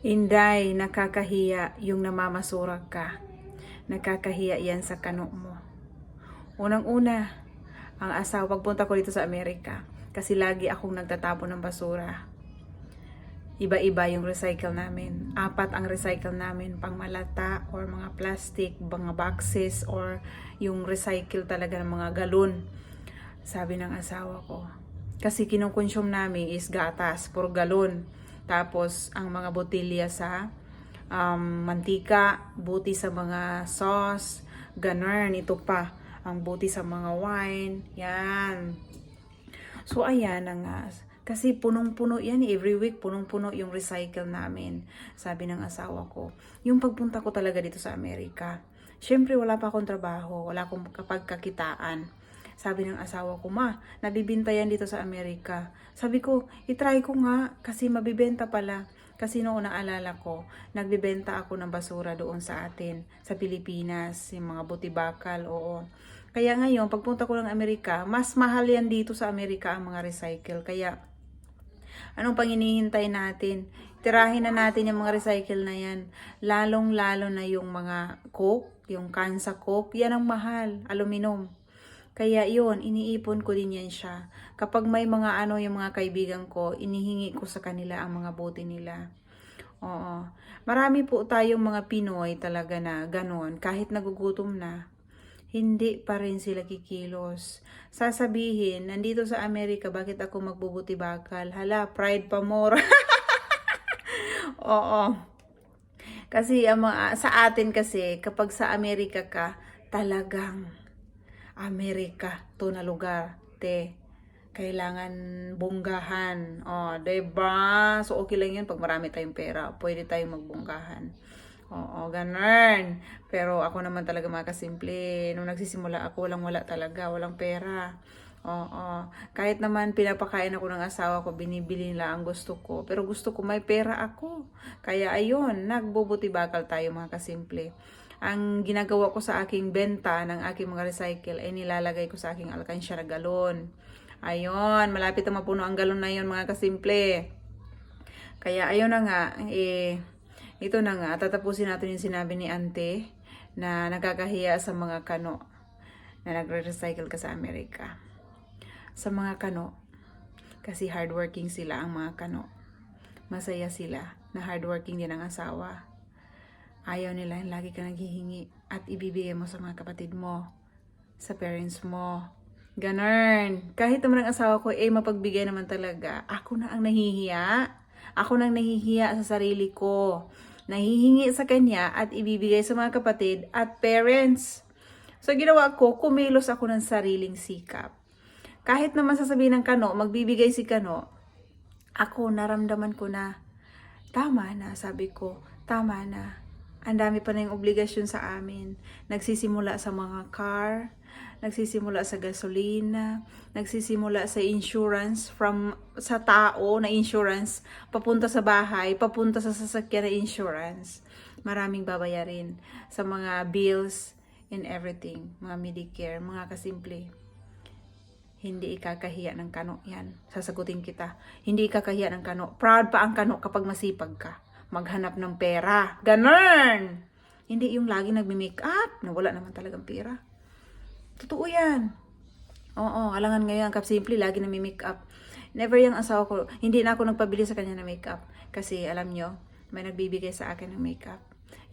Inday, nakakahiya yung namamasurag ka. Nakakahiya yan sa kano mo. Unang-una, ang asawa, pagpunta ko dito sa Amerika, kasi lagi akong nagtatapon ng basura. Iba-iba yung recycle namin. Apat ang recycle namin, pang malata or mga plastic, mga boxes or yung recycle talaga ng mga galon. Sabi ng asawa ko. Kasi kinukonsume namin is gatas, puro galon. Tapos ang mga botilya sa um, mantika, buti sa mga sauce, ganun, ito pa. Ang buti sa mga wine, yan. So, ayan na nga. Kasi punong-puno yan, eh. every week punong-puno yung recycle namin. Sabi ng asawa ko. Yung pagpunta ko talaga dito sa Amerika. Siyempre, wala pa akong trabaho, wala akong kapagkakitaan. Sabi ng asawa ko, ma, nabibinta yan dito sa Amerika. Sabi ko, itry ko nga, kasi mabibenta pala. Kasi noon naalala ko, nagbibenta ako ng basura doon sa atin, sa Pilipinas, yung mga butibakal, oo. Kaya ngayon, pagpunta ko ng Amerika, mas mahal yan dito sa Amerika ang mga recycle. Kaya, anong pang hinihintay natin? Tirahin na natin yung mga recycle na yan. Lalong-lalo na yung mga coke, yung kansa coke, yan ang mahal, aluminum. Kaya yun, iniipon ko din yan siya. Kapag may mga ano yung mga kaibigan ko, inihingi ko sa kanila ang mga bote nila. Oo. Marami po tayong mga Pinoy talaga na ganon, kahit nagugutom na, hindi pa rin sila kikilos. Sasabihin, nandito sa Amerika, bakit ako magbubuti bakal? Hala, pride pa more. Oo. Kasi ang sa atin kasi, kapag sa Amerika ka, talagang Amerika to na lugar, te. Kailangan bunggahan. O, oh, diba? So, okay lang yun pag marami tayong pera. Pwede tayong magbunggahan. Oo, ganun. Pero ako naman talaga mga kasimple. Nung nagsisimula ako, walang wala talaga. Walang pera. Oo. Kahit naman pinapakain ako ng asawa ko, binibili nila ang gusto ko. Pero gusto ko may pera ako. Kaya ayun, nagbubuti bakal tayo mga kasimple ang ginagawa ko sa aking benta ng aking mga recycle ay nilalagay ko sa aking alkansya galon. Ayun, malapit na mapuno ang galon na yun mga kasimple. Kaya ayun na nga, eh, ito na nga, tatapusin natin yung sinabi ni ante na nakakahiya sa mga kano na nagre-recycle ka sa Amerika. Sa mga kano, kasi hardworking sila ang mga kano. Masaya sila na hardworking din ang asawa. Ayaw nila yung lagi ka naghihingi at ibibigay mo sa mga kapatid mo, sa parents mo. Ganun. Kahit naman ang asawa ko, eh, mapagbigay naman talaga. Ako na ang nahihiya. Ako nang nahihiya sa sarili ko. Nahihingi sa kanya at ibibigay sa mga kapatid at parents. So, ginawa ko, kumilos ako ng sariling sikap. Kahit naman sasabihin ng kano, magbibigay si kano, ako naramdaman ko na, tama na, sabi ko, tama na. Ang dami pa na yung obligasyon sa amin. Nagsisimula sa mga car, nagsisimula sa gasolina, nagsisimula sa insurance from sa tao na insurance, papunta sa bahay, papunta sa sasakyan na insurance. Maraming babayarin sa mga bills and everything, mga Medicare, mga kasimple. Hindi ikakahiya ng kano yan. Sasagutin kita. Hindi ikakahiya ng kano. Proud pa ang kano kapag masipag ka maghanap ng pera. Ganun! Hindi yung lagi nagmi-make up na wala naman talagang pera. Totoo yan. Oo, alangan ngayon ang simple lagi nagmi-make up. Never yung asawa ko, hindi na ako nagpabili sa kanya ng makeup. Kasi alam nyo, may nagbibigay sa akin ng makeup.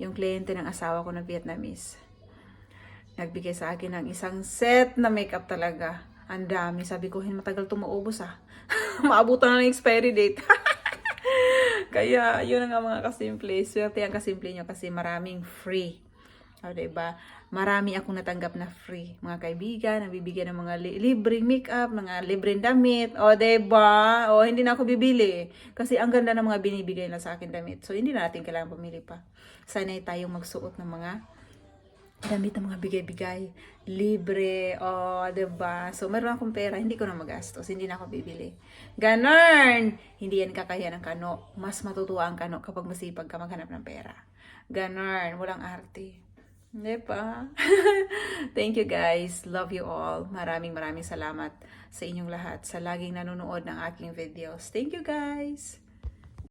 Yung kliyente ng asawa ko na Vietnamese. Nagbigay sa akin ng isang set na makeup talaga. Ang dami. Sabi ko, matagal ito maubos ah. Maabutan na ng expiry date. Kaya, yun ang mga kasimple. Swerte ang kasimple nyo kasi maraming free. O, diba? Marami akong natanggap na free. Mga kaibigan, nabibigyan ng mga li- libreng makeup, mga libreng damit. O, diba? O, hindi na ako bibili. Kasi ang ganda ng mga binibigay na sa akin damit. So, hindi na natin kailangan pumili pa. Sanay tayong magsuot ng mga damit ng mga bigay-bigay, libre, o, oh, diba? So, meron akong pera, hindi ko na magastos, hindi na ako bibili. Ganon! Hindi yan kakaya ng kano. Mas matutuwa ang kano kapag masipag ka maghanap ng pera. Ganon, walang arte. Diba? Thank you guys. Love you all. Maraming maraming salamat sa inyong lahat sa laging nanonood ng aking videos. Thank you guys!